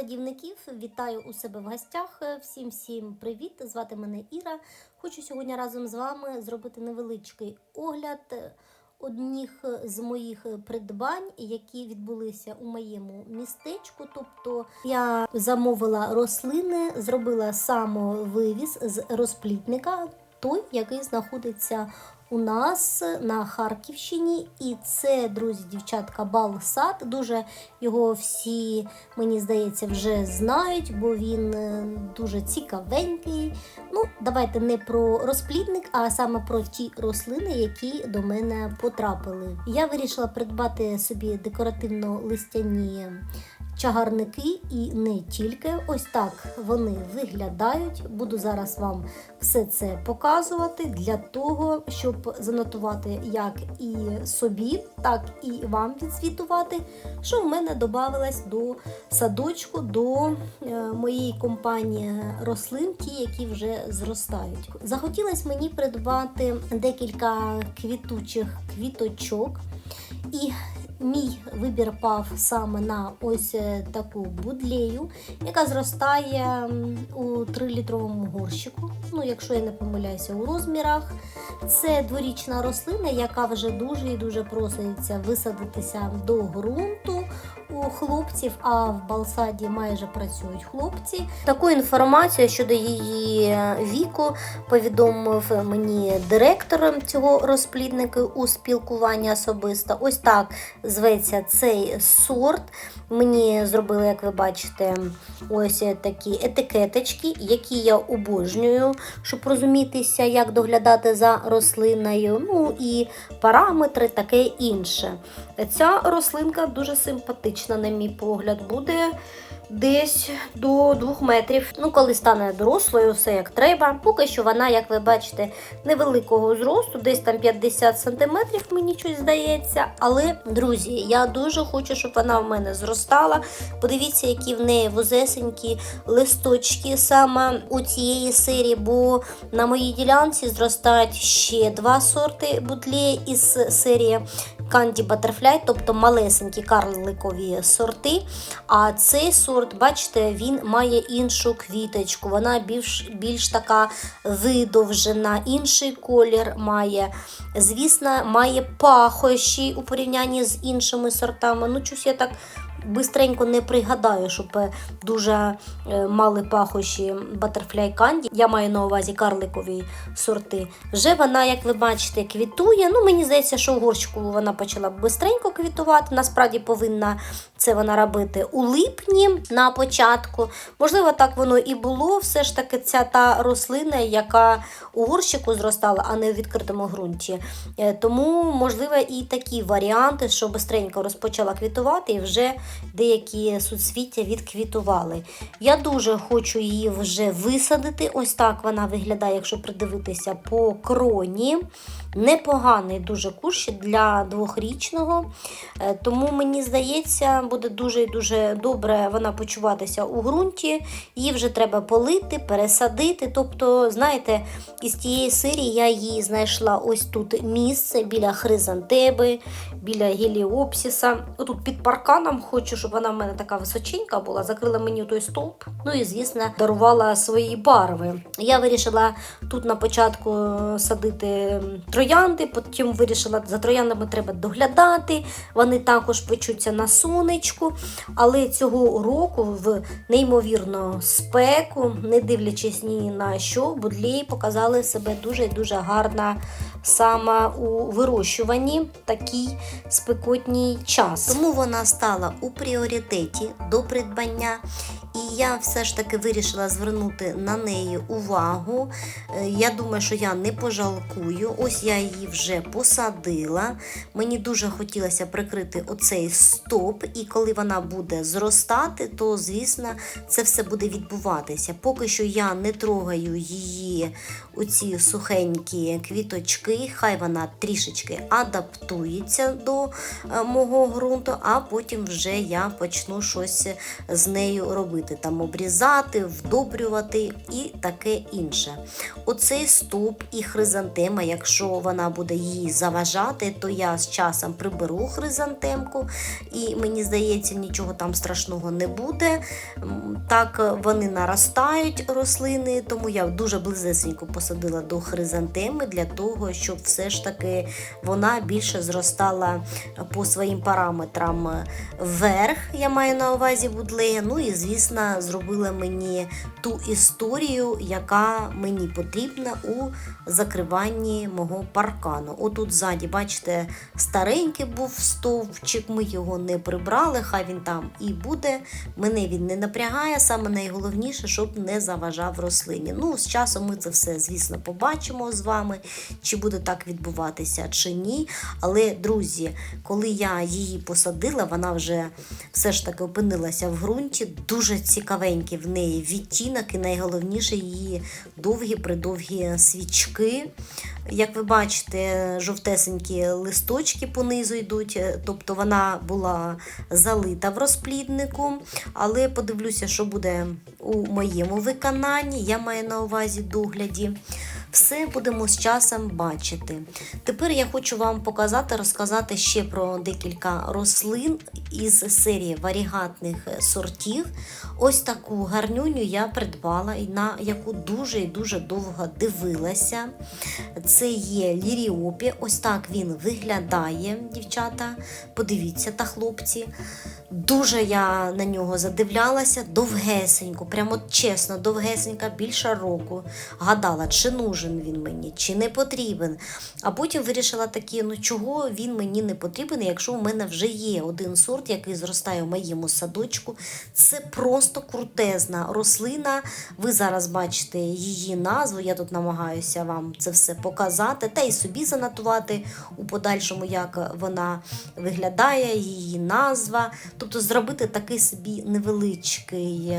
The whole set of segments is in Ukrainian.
Садівників вітаю у себе в гостях. Всім всім привіт! Звати мене Іра. Хочу сьогодні разом з вами зробити невеличкий огляд одних з моїх придбань, які відбулися у моєму містечку. Тобто я замовила рослини, зробила самовивіз з розплітника, той, який знаходиться у нас на Харківщині. І це, друзі, дівчатка, Балсад. Дуже його всі, мені здається, вже знають, бо він е, дуже цікавенький. Ну, давайте не про розплідник, а саме про ті рослини, які до мене потрапили. Я вирішила придбати собі декоративно-листяні чагарники і не тільки. Ось так вони виглядають. Буду зараз вам все це показувати для того, щоб занотувати як і собі, так і вам відзвітувати, що в мене додавалось до садочку, до е, моєї компанії рослин, ті, які вже зростають. Захотілося мені придбати декілька квітучих квіточок. І Мій вибір пав саме на ось е, таку будлею, яка зростає у 3-літровому горщику. Ну, якщо я не помиляюся у розмірах. Це дворічна рослина, яка вже дуже і дуже проситься висадитися до ґрунту хлопців, а в Балсаді майже працюють хлопці. Таку інформацію щодо її віку повідомив мені директор цього розплідника у спілкуванні особисто. Ось так зветься цей сорт. Мені зробили, як ви бачите, ось такі етикеточки, які я обожнюю, щоб розумітися, як доглядати за рослиною. Ну і параметри, таке інше. Ця рослинка дуже симпатична, на мій погляд, буде десь до 2 метрів. Ну, коли стане дорослою, все як треба. Поки що вона, як ви бачите, невеликого зросту, десь там 50 сантиметрів, мені щось здається. Але, друзі, я дуже хочу, щоб вона в мене зростала. Подивіться, які в неї вузесенькі листочки саме у цієї серії, бо на моїй ділянці зростають ще два сорти бутлі із серії Candy Баттерфляй, тобто малесенькі карликові сорти. А цей сорт, бачите, він має іншу квіточку, вона більш, більш така видовжена, інший колір має. Звісно, має пахощі у порівнянні з іншими сортами. Ну, щось я так бистренько не пригадаю, щоб е, дуже е, мали пахощі Butterfly Candy. Я маю на увазі карликові сорти. Вже вона, як ви бачите, квітує. Ну, мені здається, що в горщику вона почала бистренько квітувати. Насправді повинна це вона робити у липні на початку. Можливо, так воно і було. Все ж таки, ця та рослина, яка у горщику зростала, а не в відкритому ґрунті. Е, Тому, можливо, і такі варіанти, що бистренько розпочала квітувати, і вже деякі суцвіття відквітували. Я дуже хочу її вже висадити. Ось так вона виглядає, якщо придивитися по кроні. Непоганий дуже кущ для двохрічного. Е, Тому мені здається, буде дуже і дуже добре вона почуватися у ґрунті. Її вже треба полити, пересадити. Тобто, знаєте, із тієї серії я її знайшла ось тут місце біля хризантеби, біля геліопсіса. Отут під парканом хочу, щоб вона в мене така височенька була, закрила мені той стовп. Ну і, звісно, дарувала свої барви. Я вирішила тут на початку е, садити троянди, потім вирішила, за трояндами треба доглядати. Вони також печуться на сонечку. Але цього року в неймовірну спеку, не дивлячись ні на що, будлії показали себе дуже дуже гарно саме у вирощуванні в такий спекотній час. Тому вона стала у пріоритеті до придбання. І я все ж таки вирішила звернути на неї увагу. Е, Я думаю, що я не пожалкую. Ось я її вже посадила. Мені дуже хотілося прикрити оцей стоп, і коли вона буде зростати, то, звісно, це все буде відбуватися. Поки що я не трогаю її оці сухенькі квіточки, хай вона трішечки адаптується до е, мого ґрунту, а потім вже я почну щось з нею робити. Там обрізати, вдобрювати і таке інше. Оцей стовп і хризантема, якщо вона буде їй заважати, то я з часом приберу хризантемку, і мені здається, нічого там страшного не буде. Так вони наростають рослини, тому я дуже близесенько посадила до хризантеми для того, щоб все ж таки вона більше зростала по своїм параметрам вверх. Я маю на увазі будлея. Ну і звісно, зробила мені ту історію, яка мені потрібна у закриванні мого паркану. Отут ззаді, бачите, старенький був стовпчик, ми його не прибрали, хай він там і буде. Мене він не напрягає, саме найголовніше, щоб не заважав рослині. Ну, з часом ми це все, звісно, побачимо з вами, чи буде так відбуватися, чи ні. Але, друзі, коли я її посадила, вона вже все ж таки опинилася в ґрунті. Дуже цікавенький в неї відтінок, і найголовніше її довгі-придовгі свічки. Як ви бачите, жовтесенькі листочки понизу йдуть, е, тобто вона була залита в розпліднику. Але подивлюся, що буде у моєму виконанні. Я маю на увазі догляді. Все будемо з часом бачити. Тепер я хочу вам показати, розказати ще про декілька рослин із серії варігатних сортів. Ось таку гарнюню я придбала, на яку дуже і дуже довго дивилася. Це є ліріопі. Ось так він виглядає, дівчата. Подивіться та хлопці. Дуже я на нього задивлялася довгесенько, прямо чесно, довгесенько, більше року. Гадала, чи нужен він мені, чи не потрібен. А потім вирішила такі, ну чого він мені не потрібен, якщо у мене вже є один сорт, який зростає в моєму садочку. Це просто крутезна рослина. Ви зараз бачите її назву. Я тут намагаюся вам це все показати, та й собі занотувати у подальшому, як вона виглядає, її назва. Тобто зробити такий собі невеличкий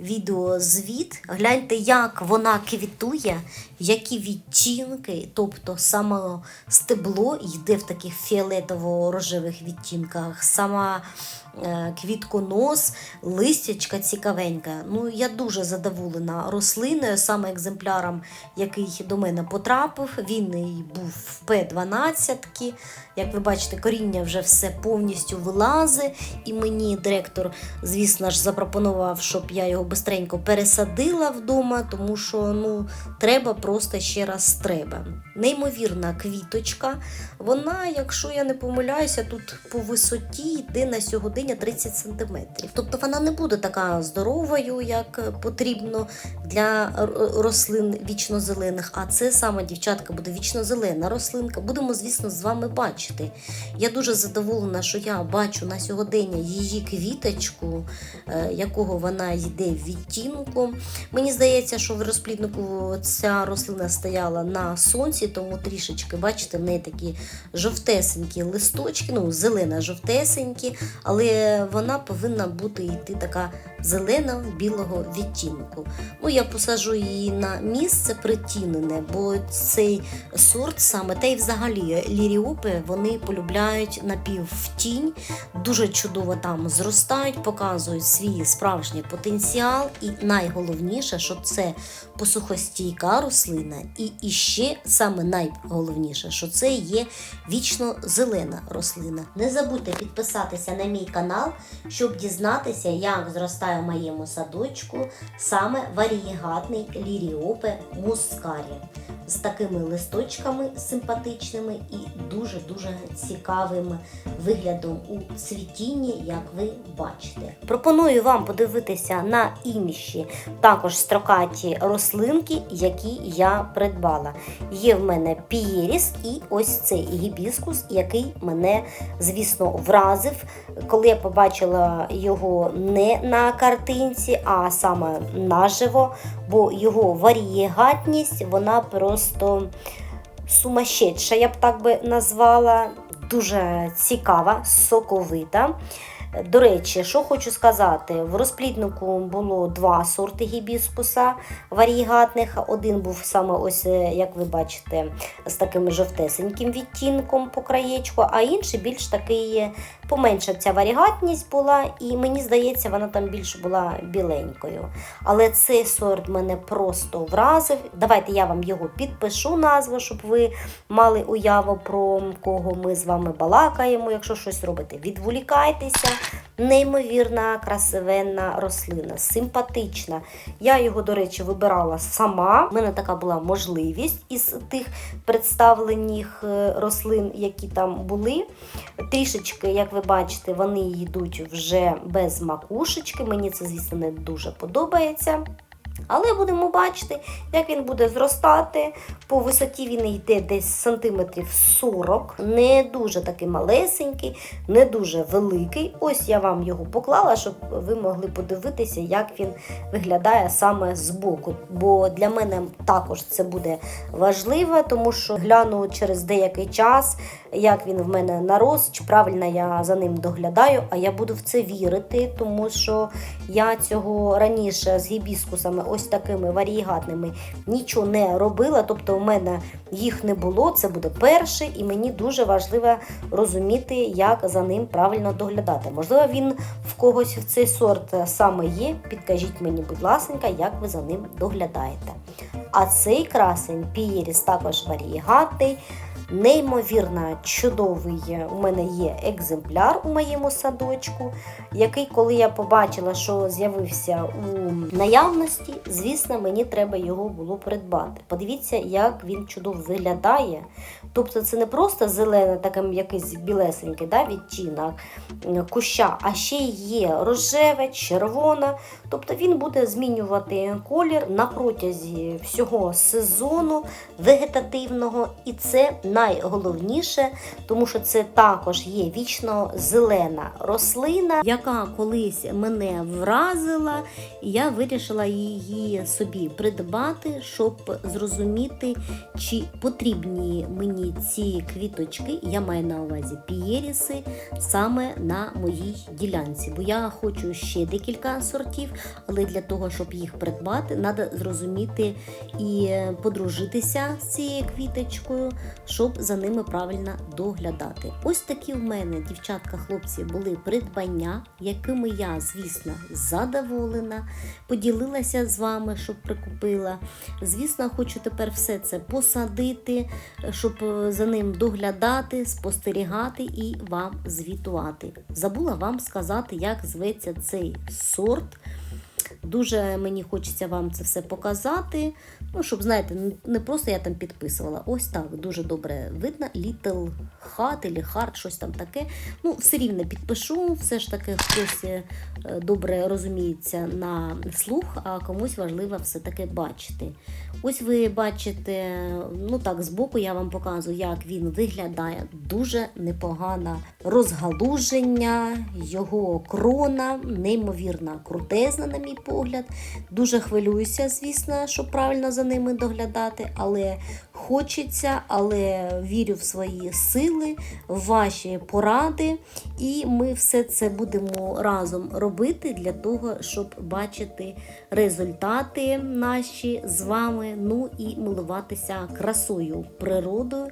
відеозвіт. Гляньте, як вона квітує, які відтінки, тобто саме стебло йде в таких фіолетово-рожевих відтінках, сама квітконос, листячка цікавенька. Ну, я дуже задоволена рослиною, саме екземпляром, який до мене потрапив. Він і був в П12. Як ви бачите, коріння вже все повністю вилазить. І мені директор, звісно ж, запропонував, щоб я його бистренько пересадила вдома, тому що ну, треба просто ще раз треба. Неймовірна квіточка. Вона, якщо я не помиляюся, тут по висоті йде на сьогодення 30 см. Тобто вона не буде така здоровою, як потрібно для рослин вічнозелених. А це саме, дівчатка, буде вічнозелена рослинка. Будемо, звісно, з вами бачити. Я дуже задоволена, що я бачу на сьогодення її квіточку, е, якого вона йде відтінку. Мені здається, що в розпліднику ця рослина стояла на сонці, тому трішечки, бачите, в неї такі жовтесенькі листочки, ну, зелено-жовтесенькі, але вона повинна бути йти така зелено-білого відтінку. Ну, я посаджу її на місце притінене, бо цей сорт саме, та й взагалі ліріопи, вони полюбляють напів в тінь, дуже чудово там зростають, показують свій справжній потенціал. І найголовніше, що це посухостійка рослина, і іще саме найголовніше, що це є вічно зелена рослина. Не забудьте підписатися на мій канал, щоб дізнатися, як зростає в моєму садочку саме варієгатний ліріопе мускарі з такими листочками симпатичними і дуже-дуже цікавим виглядом у цвітінні, як ви бачите. Пропоную вам подивитися на інші також строкаті рослинки, які я придбала. Є в мене пієріс і ось цей гібіскус, який мене, звісно, вразив, коли я побачила його не на картинці, а саме наживо, бо його варієгатність, вона просто сумасшедша, я б так би назвала, дуже цікава, соковита. До речі, що хочу сказати, в розпліднику було два сорти гібіскуса варігатних. Один був саме ось, е, як ви бачите, з таким жовтесеньким відтінком по краєчку, а інший більш такий е, поменша ця варігатність була, і мені здається, вона там більш була біленькою. Але цей сорт мене просто вразив. Давайте я вам його підпишу назву, щоб ви мали уяву про кого ми з вами балакаємо. Якщо щось робите, відволікайтеся. Неймовірна, красивенна рослина, симпатична. Я його, до речі, вибирала сама. У мене така була можливість із тих представлених е, рослин, які там були. Трішечки, як ви бачите, вони йдуть вже без макушечки. Мені це, звісно, не дуже подобається. Але будемо бачити, як він буде зростати. По висоті він йде десь сантиметрів 40, не дуже такий малесенький, не дуже великий. Ось я вам його поклала, щоб ви могли подивитися, як він виглядає саме збоку. Бо для мене також це буде важливо, тому що гляну через деякий час, як він в мене нарос, чи правильно я за ним доглядаю, а я буду в це вірити, тому що я цього раніше з гібіскусами, ось такими варігатними, нічого не робила. Тобто, у мене їх не було. Це буде перший, і мені дуже важливо розуміти, як за ним правильно доглядати. Можливо, він в когось в цей сорт саме є. Підкажіть мені, будь ласка, як ви за ним доглядаєте. А цей красень Пієріс також варігатний. Неймовірно чудовий у мене є екземпляр у моєму садочку, який, коли я побачила, що з'явився у наявності, звісно, мені треба його було придбати. Подивіться, як він чудово виглядає. Тобто це не просто зелене, таким якийсь білесенький да, відтінок куща, а ще є рожеве, червоне. Тобто він буде змінювати колір на протязі всього сезону вегетативного, і це найголовніше, тому що це також є вічно зелена рослина, яка колись мене вразила, і я вирішила її собі придбати, щоб зрозуміти, чи потрібні мені ці квіточки, я маю на увазі пієріси, саме на моїй ділянці. Бо я хочу ще декілька сортів, але для того, щоб їх придбати, треба зрозуміти і подружитися з цією квіточкою, щоб за ними правильно доглядати. Ось такі в мене, дівчатка, хлопці, були придбання, якими я, звісно, задоволена. Поділилася з вами, щоб прикупила. Звісно, хочу тепер все це посадити, щоб за ним доглядати, спостерігати і вам звітувати. Забула вам сказати, як зветься цей сорт. Дуже мені хочеться вам це все показати. Ну, щоб, знаєте, не просто я там підписувала. Ось так дуже добре видно. Little Hat или Heart, щось там таке. Ну, все рівно підпишу, все ж таки хтось е, добре розуміється на слух, а комусь важливо все-таки бачити. Ось ви бачите, ну так, збоку я вам показую, як він виглядає. Дуже непогане розгалуження, його крона, неймовірно крутезна, на мій погляд. Дуже хвилююся, звісно, щоб правильно ними доглядати, але хочеться, але вірю в свої сили, в ваші поради, і ми все це будемо разом робити для того, щоб бачити результати наші з вами. Ну і милуватися красою природою.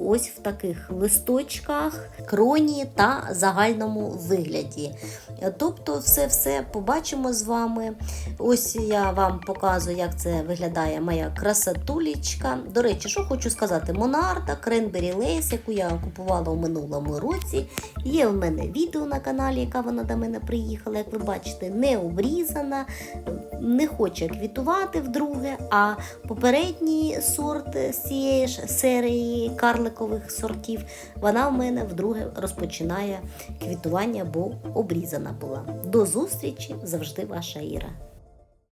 Ось в таких листочках, кроні та загальному вигляді. Тобто, все-все побачимо з вами. Ось я вам показую, як це виглядає моя красотулечка. До речі, що хочу сказати, Монарда, Кренбері Лейс, яку я купувала у минулому році. Є в мене відео на каналі, яка вона до мене приїхала, як ви бачите, не обрізана, не хоче квітувати вдруге. А попередній сорт з цієї ж серії карликових сортів, вона в мене вдруге розпочинає квітування, бо обрізана була. До зустрічі завжди ваша Іра.